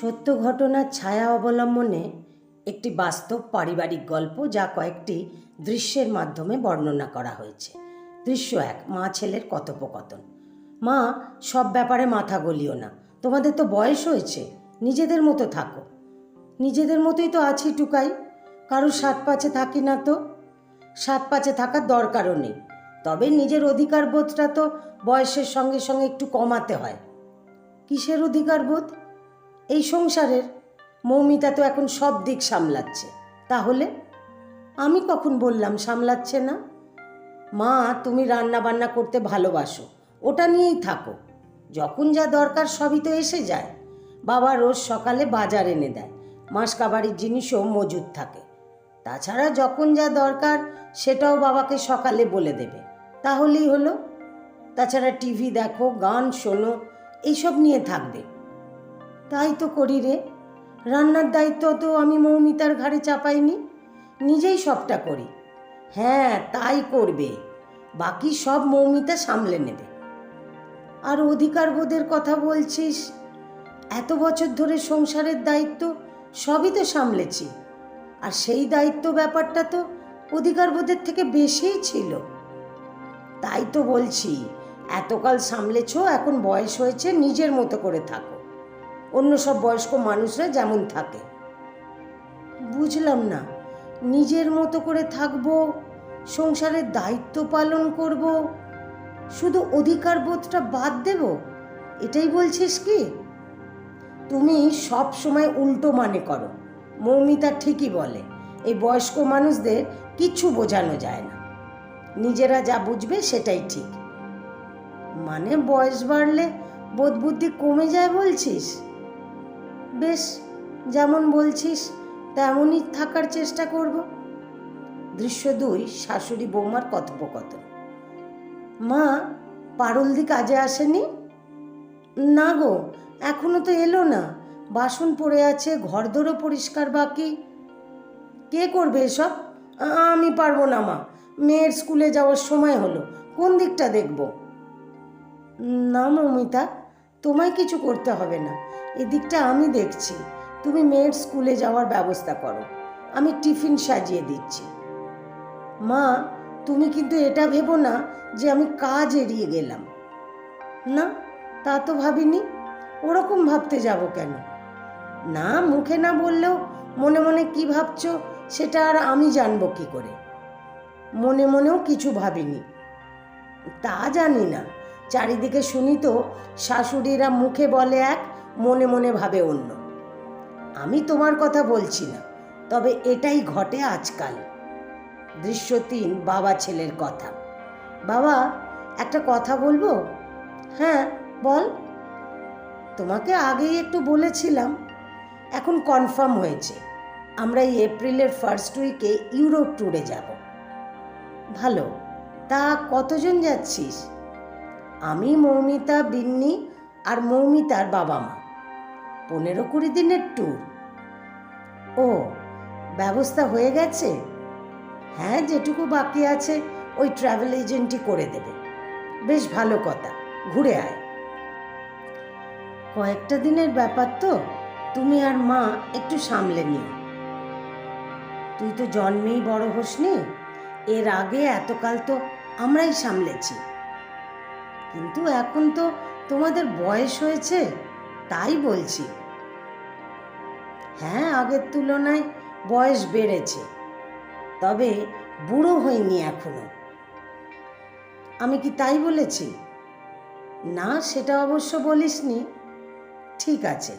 সত্য ঘটনার ছায়া অবলম্বনে একটি বাস্তব পারিবারিক গল্প যা কয়েকটি দৃশ্যের মাধ্যমে বর্ণনা করা হয়েছে। দৃশ্য এক, মা ছেলের কথোপকথন। মা, সব ব্যাপারে মাথা গলিও না। তোমাদের তো বয়স হয়েছে, নিজেদের মতো থাকো। নিজেদের মতোই তো আছি টুকাই, কারোর সাত পাচে থাকি না তো। সাত পাচে থাকার দরকারও নেই। তবে নিজের অধিকার বোধটা তো বয়সের সঙ্গে সঙ্গে একটু কমাতে হয়। কিসের অধিকার বোধ এই সংসারের মৌমিতা তো এখন সব দিক সামলাচ্ছে। তাহলে আমি কখন বললাম সামলাচ্ছে না? মা, তুমি রান্না বান্না করতে ভালোবাসো, ওটা নিয়েই থাকো। যখন যা দরকার সবই তো এসে যায়। বাবা রোজ সকালে বাজার এনে দেয় মাস মাসকাবাড়ির জিনিসও মজুদ থাকে। তাছাড়া যখন যা দরকার সেটাও বাবাকে সকালে বলে দেবে। তাহলেই হলো। তাছাড়া টিভি দেখো, গান শোনো, এইসব নিয়ে থাকবে। তাই তো করি রে। রান্নার দায়িত্ব তো আমি মৌমিতার ঘাড়ে চাপাইনি, নিজেই সবটা করি। হ্যাঁ তাই করবে। বাকি সব মৌমিতা সামলে নেবে। আর অধিকার বোধের কথা বলছিস? এত বছর ধরে সংসারের দায়িত্ব সবই তো সামলেছি। আর সেই দায়িত্ব ব্যাপারটা তো অধিকার বোধের থেকে বেশিই ছিল। তাই তো বলছি, এতকাল সামলেছ, এখন বয়স হয়েছে, নিজের মতো করে থাকো। অন্য সব বয়স্ক মানুষরা যেমন থাকে। বুঝলাম না, নিজের মতো করে থাকব, সংসারের দায়িত্ব পালন করব, শুধু অধিকার বোধটা বাদ দেব? এটাই বলছিস কি? তুমি সব সময় উল্টো মানে করো, মৌমিতা ঠিকই বলে, এই বয়স্ক মানুষদের কিচ্ছু বোঝানো যায় না। নিজেরা যা বুঝবে সেটাই ঠিক। মানে বয়স বাড়লে বোধ বুদ্ধি কমে যায় বলছিস? বেশ, যেমন বলছিস, তেমনই থাকার চেষ্টা করব। দৃশ্য দুই, শাশুড়ি বৌমার কথোপকথন। মা, পারলদি কাজে আসেনি? না গো, এখনও তো এলো না। বাসন পড়ে আছে, ঘরদোরও পরিষ্কার বাকি। কে করবে এসব? আমি পারব না, মা। মেয়ের স্কুলে যাওয়ার সময় হলো, কোন দিকটা দেখব? না, মমিতা, তোমায় কিছু করতে হবে না। এদিকটা আমি দেখছি। তুমি মেয়ের স্কুলে যাওয়ার ব্যবস্থা করো। আমি টিফিন সাজিয়ে দিচ্ছি। মা, তুমি কিন্তু এটা ভেবো না যে আমি কাজ এড়িয়ে গেলাম। না, তা তো ভাবিনি। ওরকম ভাবতে যাব কেন? না, মুখে না বললেও মনে মনে কি ভাবছ সেটা আর আমি জানব কি করে। মনে মনেও কিছু ভাবিনি। তা জানি না। চারিদিকে শুনি তো শাশুড়িরা মুখে বলে এক মনে মনে ভাবে অন্য। আমি তোমার কথা বলছি না, তবে এটাই ঘটে আজকাল। দৃশ্য তিন, বাবা ছেলের কথা। বাবা, একটা কথা বলব? হ্যাঁ বল। তোমাকে আগেই একটু বলেছিলাম, এখন কনফার্ম হয়েছে। আমরা এই এপ্রিলের ফার্স্ট উইকে ইউরোপ ট্যুরে যাব। ভালো, তা কতজন যাচ্ছিস? আমি, মৌমিতা, বিন্নি আর মৌমিতার বাবা মা পনেরো কুড়ি দিনের ট্যুর ও, ব্যবস্থা হয়ে গেছে? হ্যাঁ যেটুকু বাকি আছে, ওই ট্রাভেল এজেন্টই করে দেবে। বেশ ভালো কথা, ঘুরে আয়। কয়েকটা দিনের ব্যাপার তো, তুমি আর মা একটু সামলে নিও। তুই তো জন্মেই বড় হোসনি, এর আগে এতকাল তো আমরাই সামলেছি। কিন্তু এখন তো তোমাদের বয়স হয়েছে, তাই বলছি। হ্যাঁ আগের তুলনায় বয়স বেড়েছে। তবে বুড়ো হয়নি এখনও। আমি কি তাই বলেছি? না, সেটা অবশ্য বলিসনি। ঠিক আছে।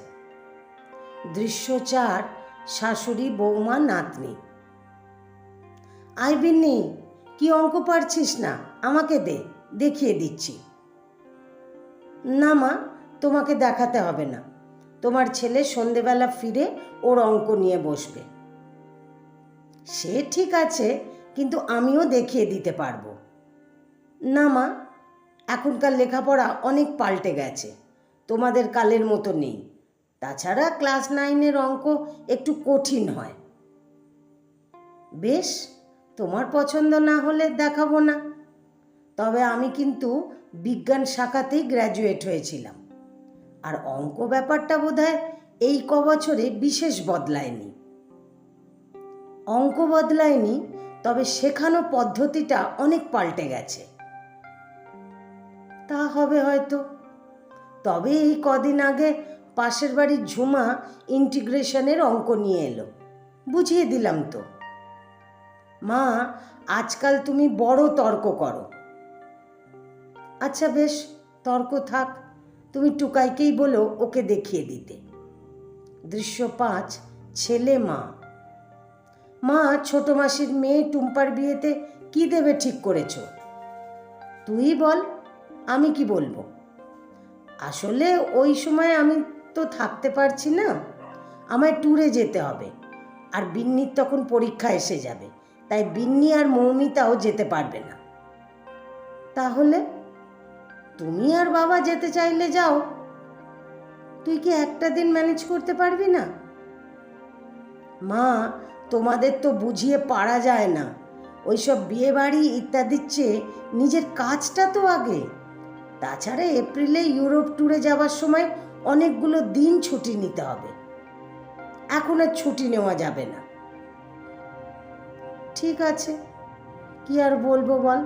দৃশ্য চার শাশুড়ি, বৌমা, নাতনি। আই বিন্নি, কি অঙ্ক পারছিস না? আমাকে দে, দেখিয়ে দিচ্ছি। না মা, তোমাকে দেখাতে হবে না। তোমার ছেলে সন্ধেবেলা ফিরে ওর অঙ্ক নিয়ে বসবে। সে ঠিক আছে, কিন্তু আমিও দেখিয়ে দিতে পারব। না মা, এখনকার লেখাপড়া অনেক পাল্টে গেছে, তোমাদের কালের মতো নেই। তাছাড়া ক্লাস নাইনের অঙ্ক একটু কঠিন হয়। বেশ, তোমার পছন্দ না হলে দেখাবো না। তবে আমি কিন্তু বিজ্ঞান শাখাতেই গ্র্যাজুয়েট হয়েছিলাম। আর অঙ্ক ব্যাপারটা বোধহয় এই ক বছরে বিশেষ বদলায়নি। অঙ্ক বদলায়নি, তবে শেখানো পদ্ধতিটা অনেক পাল্টে গেছে। তা হবে হয়তো। তবে এই কদিন আগে পাশের বাড়ির ঝুমা ইন্টিগ্রেশনের অঙ্ক নিয়ে এলো। বুঝিয়ে দিলাম তো। মা, আজকাল তুমি বড় তর্ক করো। আচ্ছা বেশ, তর্ক থাক। তুমি টুকাইকেই বলো ওকে দেখিয়ে দিতে। দৃশ্য পাঁচ ছেলে মা। মা, ছোট মাসির মেয়ে টুম্পার বিয়েতে কি দেবে ঠিক করেছ? তুই বল, আমি কি বলব? আসলে ওই সময় আমি তো থাকতে পারছি না। আমায় ট্যুরে যেতে হবে। আর বিন্নির তখন পরীক্ষা এসে যাবে, তাই বিন্নি আর মৌমিতাও যেতে পারবে না। তাহলে তুমি আর বাবা যেতে চাইলে যাও। তুই কি একটা দিন ম্যানেজ করতে পারবি না? মা, তোমাদের তো বুঝিয়ে পারা যায় না। ওইসব বিয়ে বাড়ি ইত্যাদির চেয়ে নিজের কাজটা তো আগে। তাছাড়া এপ্রিলে ইউরোপ ট্যুরে যাওয়ার সময় অনেকগুলো দিন ছুটি নিতে হবে। এখন আর ছুটি নেওয়া যাবে না। ঠিক আছে। কি আর বলব বল?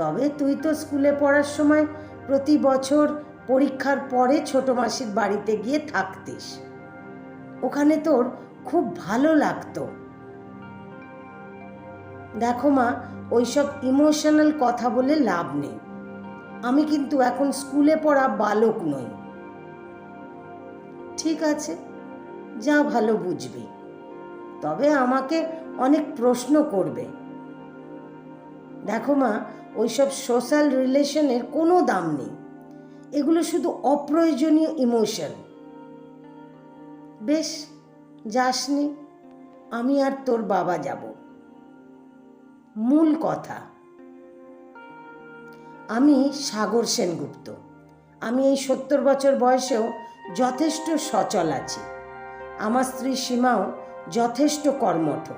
তবে তুই তো স্কুলে পড়ার সময় প্রতি বছর পরীক্ষার পরে ছোট মাসির বাড়িতে গিয়ে থাকতিস। ওখানে তোর খুব ভালো লাগতো। দেখো মা, ওইসব ইমোশনাল কথা বলে লাভ নেই। আমি কিন্তু এখন স্কুলে পড়া বালক নই। ঠিক আছে, যা ভালো বুঝবি। তবে আমাকে অনেক প্রশ্ন করবে। দেখো মা, ওইসব সোশ্যাল রিলেশনের কোনো দাম নেই। এগুলো শুধু অপ্রয়োজনীয় ইমোশন বেশ, যাসনি, আমি আর তোর বাবা যাব। মূল কথা, আমি সাগর সেনগুপ্ত। আমি এই সত্তর বছর বয়সেও যথেষ্ট সচল আছি। আমার স্ত্রী সীমাও যথেষ্ট কর্মঠ।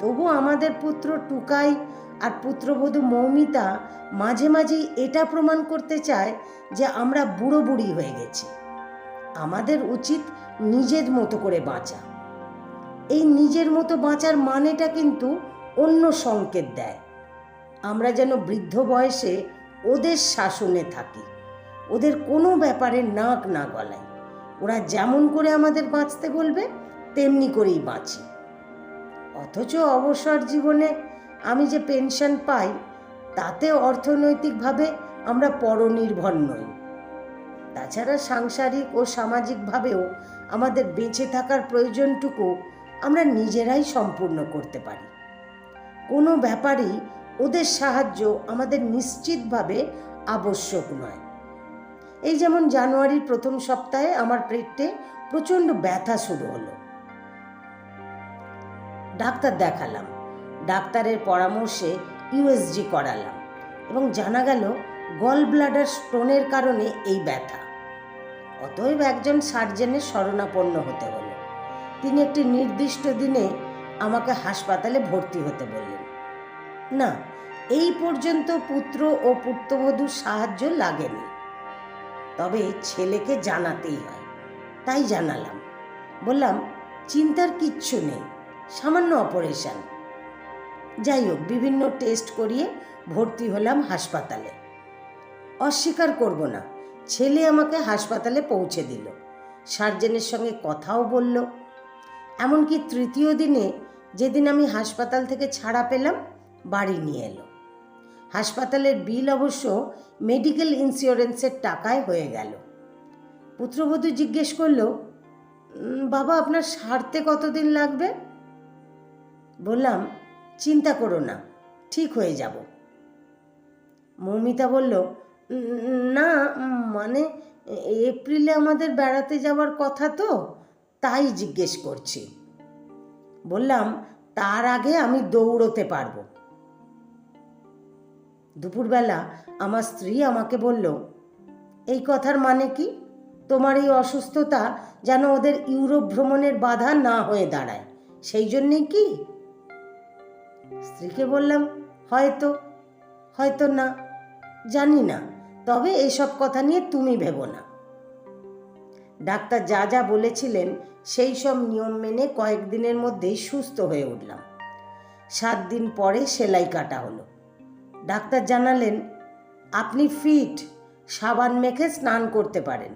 তবু আমাদের পুত্র টুকাই আর পুত্রবধূ মৌমিতা মাঝে মাঝেই এটা প্রমাণ করতে চায় যে আমরা বুড়ো বুড়ি হয়ে গেছি। আমাদের উচিত নিজের মতো করে বাঁচা। এই নিজের মতো বাঁচার মানেটা কিন্তু অন্য সংকেত দেয়। আমরা যেন বৃদ্ধ বয়সে ওদের শাসনে থাকি, ওদের কোনো ব্যাপারে নাক না গলায়। ওরা যেমন করে আমাদের বাঁচতে বলবে, তেমনি করেই বাঁচি। অথচ অবসর জীবনে আমি যে পেনশন পাই তাতে অর্থনৈতিকভাবে আমরা পরনির্ভর নই। তাছাড়া সাংসারিক ও সামাজিকভাবেও আমাদের বেঁচে থাকার প্রয়োজনটুকু আমরা নিজেরাই সম্পূর্ণ করতে পারি। কোনো ব্যাপারেই ওদের সাহায্য আমাদের নিশ্চিতভাবে আবশ্যক নয়। এই যেমন জানুয়ারির প্রথম সপ্তাহে আমার পেটে প্রচণ্ড ব্যথা শুরু হলো। ডাক্তার দেখালাম। ডাক্তারের পরামর্শে ইউএসজি করালাম এবং জানা গেল গল ব্লাডার স্টোনের কারণে এই ব্যথা। অতএব একজন সার্জেনের শরণাপন্ন হতে হলো। তিনি একটি নির্দিষ্ট দিনে আমাকে হাসপাতালে ভর্তি হতে বললেন। না, এই পর্যন্ত পুত্র ও পুত্রবধূর সাহায্য লাগেনি। তবে ছেলেকে জানাতেই হয়। তাই জানালাম। বললাম, চিন্তার কিচ্ছু নেই। সামান্য অপারেশন যাই হোক বিভিন্ন টেস্ট করিয়ে ভর্তি হলাম হাসপাতালে। অস্বীকার করব না, ছেলে আমাকে হাসপাতালে পৌঁছে দিল। সার্জেনের সঙ্গে কথাও বলল। এমনকি তৃতীয় দিনে যেদিন আমি হাসপাতাল থেকে ছাড়া পেলাম, বাড়ি নিয়ে এলো। হাসপাতালের বিল অবশ্য মেডিকেল ইন্স্যুরেন্সের টাকায় হয়ে গেল। পুত্রবধূ জিজ্ঞেস করল বাবা, আপনার সারতে কতদিন লাগবে? বললাম চিন্তা করো না, ঠিক হয়ে যাব। মৌমিতা বলল না মানে এপ্রিলে আমাদের বেড়াতে যাওয়ার কথা তো, তাই জিজ্ঞেস করছি। বললাম, তার আগে আমি দৌড়তে পারব। দুপুরবেলা আমার স্ত্রী আমাকে বলল, এই কথার মানে কি? তোমার এই অসুস্থতা যেন ওদের ইউরোপ ভ্রমণের বাধা না হয়ে দাঁড়ায়। সেই জন্যেই কি স্ত্রীকে বললাম, হয়তো হয়তো না, জানি না। তবে এসব কথা নিয়ে তুমি ভেবো না। ডাক্তার যা যা বলেছিলেন, সেই সব নিয়ম মেনে কয়েকদিনের মধ্যেই সুস্থ হয়ে উঠলাম। সাত দিন পরে সেলাই কাটা হলো। ডাক্তার জানালেন, আপনি ফিট, সাবান মেখে স্নান করতে পারেন।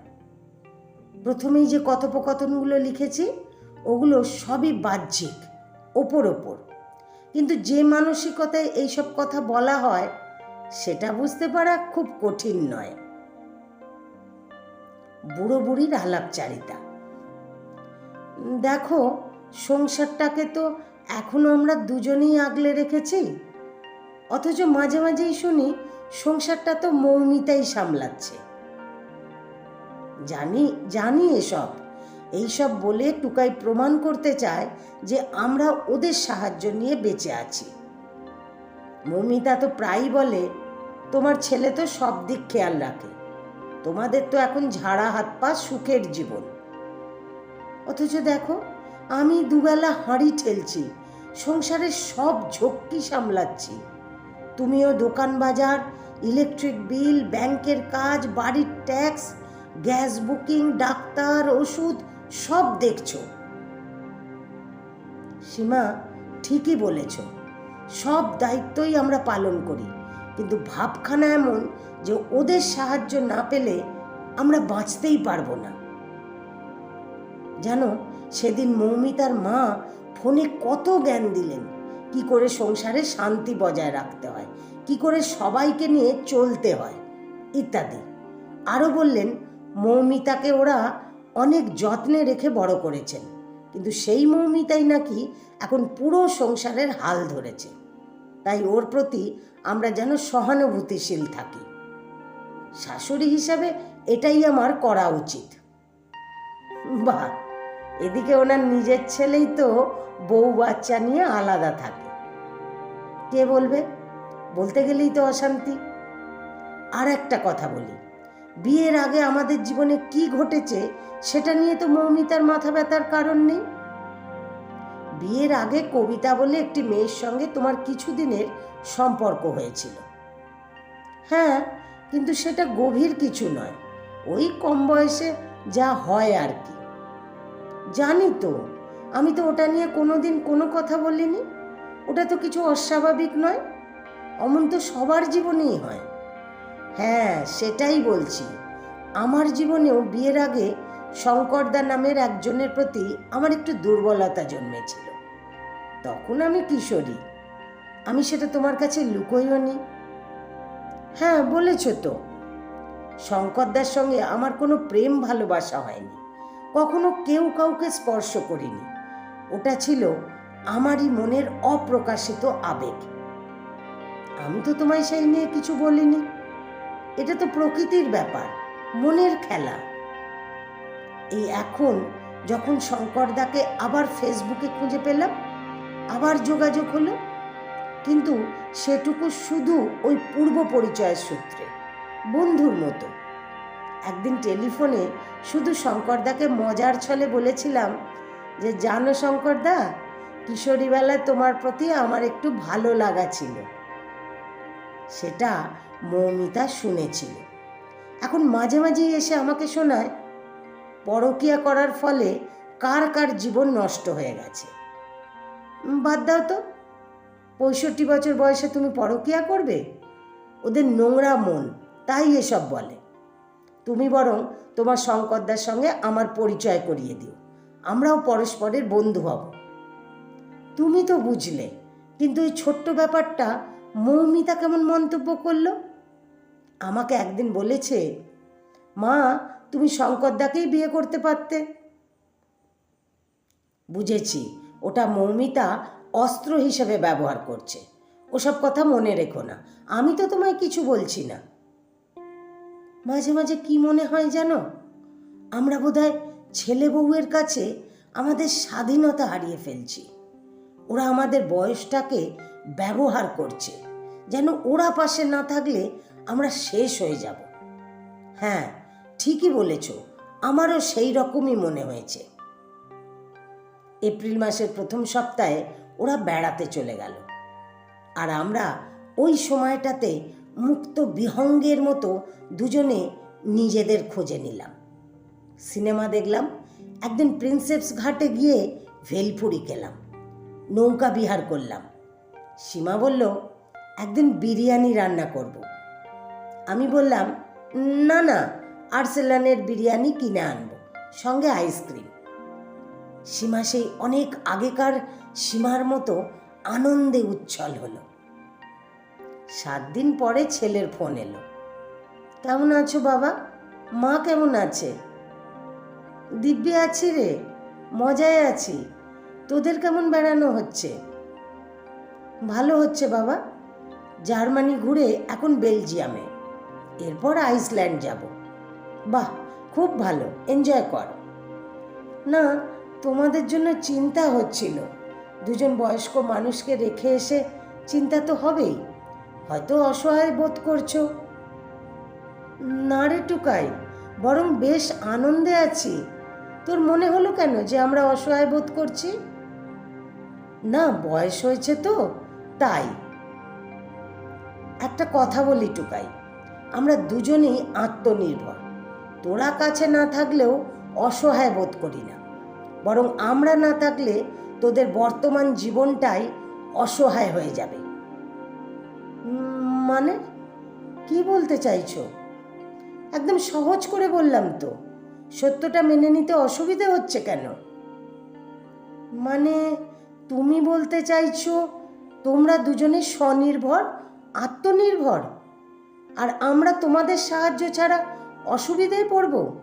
প্রথমেই যে কথোপকথনগুলো লিখেছি, ওগুলো সবই বাহ্যিক, ওপর ওপর। কিন্তু যে মানসিকতায় এইসব কথা বলা হয়, সেটা বুঝতে পারা খুব কঠিন নয়। বুড়ো বুড়ির আলাপচারিতা। দেখো, সংসারটাকে তো এখনও আমরা দুজনেই আগলে রেখেছি। অথচ মাঝে মাঝেই শুনি, সংসারটা তো মৌমিতাই সামলাচ্ছে। জানি জানি এসব। এইসব বলে টুকাই প্রমাণ করতে চায় যে আমরা ওদের সাহায্য নিয়ে বেঁচে আছি। মৌমিতা তো প্রায়ই বলে, তোমার ছেলে তো সব দিক খেয়াল রাখে। তোমাদের তো এখন ঝাড়া হাত পা সুখের জীবন। অথচ দেখো, আমি দুবেলা হাঁড়ি ঠেলছি, সংসারের সব ঝক্কি সামলাচ্ছি। তুমিও দোকান বাজার, ইলেকট্রিক বিল, ব্যাংকের কাজ, বাড়ির ট্যাক্স, গ্যাস বুকিং, ডাক্তার, ওষুধ সব দেখছ। সীমা, ঠিকই বলেছ। সব দায়িত্বই আমরা পালন করি। কিন্তু ভাবখানা এমন যে ওদের সাহায্য না পেলে আমরা বাঁচতেই পারব না। জানো, সেদিন মৌমিতার মা ফোনে কত জ্ঞান দিলেন। কি করে সংসারে শান্তি বজায় রাখতে হয়, কি করে সবাইকে নিয়ে চলতে হয়, ইত্যাদি। আরও বললেন মৌমিতাকে ওরা অনেক যত্নে রেখে বড় করেছেন। কিন্তু সেই মৌমিতাই নাকি এখন পুরো সংসারের হাল ধরেছে। তাই ওর প্রতি আমরা যেন সহানুভূতিশীল থাকি। শাশুড়ি হিসাবে এটাই আমার করা উচিত। বাহ! এদিকে ওনার নিজের ছেলেই তো বউ বাচ্চা নিয়ে আলাদা থাকে। কে বলবে? বলতে গেলেই তো অশান্তি। আর একটা কথা বলি। বিয়ের আগে আমাদের জীবনে কি ঘটেছে সেটা নিয়ে তো মৌমিতার মাথা ব্যথার কারণ নেই। বিয়ের আগে কবিতা বলে একটি মেয়ের সঙ্গে তোমার কিছুদিনের সম্পর্ক হয়েছিল। হ্যাঁ কিন্তু সেটা গভীর কিছু নয়। ওই কম বয়সে যা হয় আর কি। জানি তো, আমি তো ওটা নিয়ে কোনোদিন কোনো কথা বলিনি। ওটা তো কিছু অস্বাভাবিক নয়। অমন তো সবার জীবনেই হয়। হ্যাঁ সেটাই বলছি। আমার জীবনেও বিয়ের আগে শঙ্করদা নামের একজনের প্রতি আমার একটু দুর্বলতা জন্মেছিল। তখন আমি কিশোরী। আমি সেটা তোমার কাছে লুকোইও নি। হ্যাঁ বলেছ তো। শঙ্করদার সঙ্গে আমার কোনো প্রেম ভালোবাসা হয়নি। কখনো কেউ কাউকে স্পর্শ করিনি। ওটা ছিল আমারই মনের অপ্রকাশিত আবেগ। আমি তো তোমায় সেই নিয়ে কিছু বলিনি। এটা তো প্রকৃতির ব্যাপার, মনের খেলা। এই এখন যখন শঙ্করদাকে আবার ফেসবুকে খুঁজে পেলাম, আবার যোগাযোগ হলো, কিন্তু সেটুকু শুধু ওই পূর্ব পরিচয়ের সূত্রে, বন্ধুর মতো। একদিন টেলিফোনে শুধু শঙ্করদাকে মজার ছলে বলেছিলাম যে, জানো শঙ্করদা, কিশোরীবেলায় তোমার প্রতি আমার একটু ভালো লাগা ছিল। সেটা মৌমিতা শুনেছিল। এখন মাঝে মাঝেই এসে আমাকে শোনায়, পরকিয়া করার ফলে কার কার জীবন নষ্ট হয়ে গেছে। বাদ দাও তো, পঁয়ষট্টি বছর বয়সে তুমি পরকিয়া করবে? ওদের নোংরা মন, তাই এসব বলে। তুমি বরং তোমার শঙ্করদার সঙ্গে আমার পরিচয় করিয়ে দিও, আমরাও পরস্পরের বন্ধু হব। তুমি তো বুঝলে, কিন্তু এই ছোট্ট ব্যাপারটা মৌমিতা কেমন মন্তব্য করল? আমাকে একদিন বলেছে, মা, তুমি শঙ্করদাকেই বিয়ে করতে পারতে। বুঝেছি, ওটা মৌমিতা অস্ত্র হিসেবে ব্যবহার করছে। ওসব কথা মনে রেখো না, আমি তো তোমায় কিছু বলছি না। মাঝে মাঝে কি মনে হয় জানো? আমরা বোধহয় ছেলে বউয়ের কাছে আমাদের স্বাধীনতা হারিয়ে ফেলছি। ওরা আমাদের বয়সটাকে ব্যবহার করছে, যেন ওরা পাশে না থাকলে আমরা শেষ হয়ে যাব। হ্যাঁ ঠিকই বলেছ, আমারও সেই রকমই মনে হয়েছে। এপ্রিল মাসের প্রথম সপ্তাহে ওরা বেড়াতে চলে গেল। আর আমরা ওই সময়টাতে মুক্ত বিহঙ্গের মতো দুজনে নিজেদের খোঁজে নিলাম। সিনেমা দেখলাম, একদিন প্রিন্সেপস ঘাটে গিয়ে ভেলপুরি খেলাম, নৌকা বিহার করলাম। সীমা বলল, একদিন বিরিয়ানি রান্না করব। আমি বললাম, না না, আর্সেলানের বিরিয়ানি কিনে আনব, সঙ্গে আইসক্রিম। সীমা সেই অনেক আগেকার সীমার মতো আনন্দে উচ্ছল হলো। সাত দিন পরে ছেলের ফোন এলো। কেমন আছো বাবা? মা কেমন আছে? দিব্যি আছি রে, মজায় আছি। তোদের কেমন বেড়ানো হচ্ছে? ভালো হচ্ছে বাবা। জার্মানি ঘুরে এখন বেলজিয়ামে। এরপর আইসল্যান্ড যাব। বাহ, খুব ভালো, এনজয় কর। না, তোমাদের জন্য চিন্তা হচ্ছিল। দুজন বয়স্ক মানুষকে রেখে এসে চিন্তা তো হবেই। হয়তো অসহায় বোধ করছ। না রে টুকাই, বরং বেশ আনন্দে আছি। তোর মনে হলো কেন যে আমরা অসহায় বোধ করছি? না, বয়স হয়েছে তো, তাই। একটা কথা বলি টুকাই আমরা দুজনেই আত্মনির্ভর। তোরা কাছে না থাকলেও অসহায় বোধ করি না। বরং আমরা না থাকলে তোদের বর্তমান জীবনটাই অসহায় হয়ে যাবে। মানে? কি বলতে চাইছো? একদম সহজ করে বললাম তো। সত্যটা মেনে নিতে অসুবিধে হচ্ছে কেন? মানে তুমি বলতে চাইছো তোমরা দুজনে স্বনির্ভর, আত্মনির্ভর? আর আমরা তোমাদের সাহায্য ছাড়া অসুবিধায় পড়ব?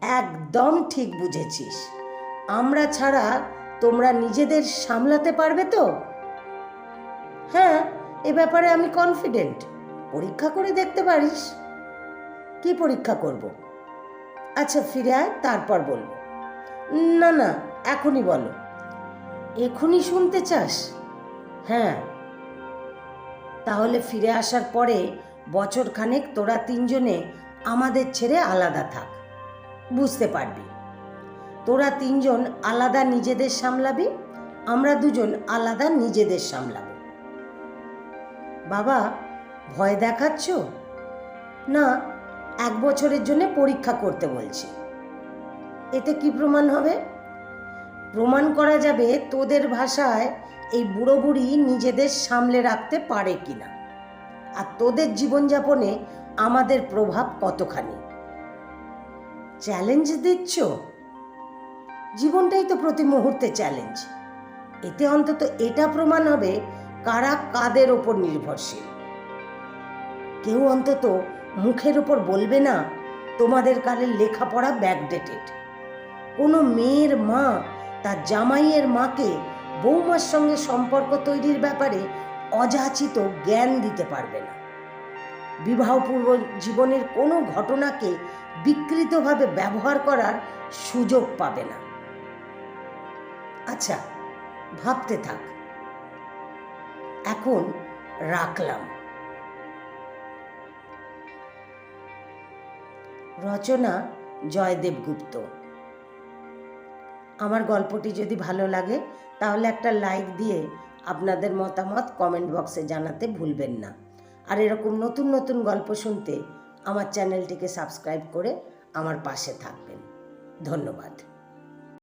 একদম ঠিক বুঝেছিস। আমরা ছাড়া তোমরা নিজেদের সামলাতে পারবে তো? হ্যাঁ এ ব্যাপারে আমি কনফিডেন্ট পরীক্ষা করে দেখতে পারিস। কি পরীক্ষা করব? আচ্ছা ফিরে আয়, তারপর বলব। না না, এখনই বলো। এখনই শুনতে চাস? হ্যাঁ। তাহলে ফিরে আসার পরে বছর খানেক তোরা তিনজনে আমাদের ছেড়ে আলাদা থাক। বুঝতে পারবি। তোরা তিনজন আলাদা নিজেদের সামলাবি, আমরা দুজন আলাদা নিজেদের সামলাবো। বাবা, ভয় দেখাচ্ছ? না, এক বছরের জন্য পরীক্ষা করতে বলছি। এতে কি প্রমাণ হবে? প্রমাণ করা যাবে তোদের ভাষায় এই বুড়ো বুড়ি নিজেদের সামলে রাখতে পারে কিনা। আর তোদের জীবনযাপনে আমাদের প্রভাব কতখানি? চ্যালেঞ্জ দিচ্ছ? জীবনটাই তো প্রতি মুহূর্তে চ্যালেঞ্জ এতে অন্তত এটা প্রমাণ হবে কারা কাদের ওপর নির্ভরশীল। কেউ অন্তত মুখের ওপর বলবে না, তোমাদের কালের লেখাপড়া ব্যাকডেটেড কোনো মেয়ের মা, তার জামাইয়ের মাকে বৌমার সঙ্গে সম্পর্ক তৈরির ব্যাপারে অযাচিত জ্ঞান দিতে পারবে না। বিবাহপূর্ব জীবনের কোনো ঘটনাকে বিকৃতভাবে ব্যবহার করার সুযোগ পাবে না। আচ্ছা ভাবতে থাক। এখন রাখলাম। রচনা জয়দেব গুপ্ত। আমার গল্পটি যদি ভালো লাগে, তাহলে একটা লাইক দিয়ে আপনাদের মতামত কমেন্ট বক্সে জানাতে ভুলবেন না। আর এরকম নতুন নতুন গল্প শুনতে আমার চ্যানেলটিকে সাবস্ক্রাইব করে আমার পাশে থাকবেন। ধন্যবাদ।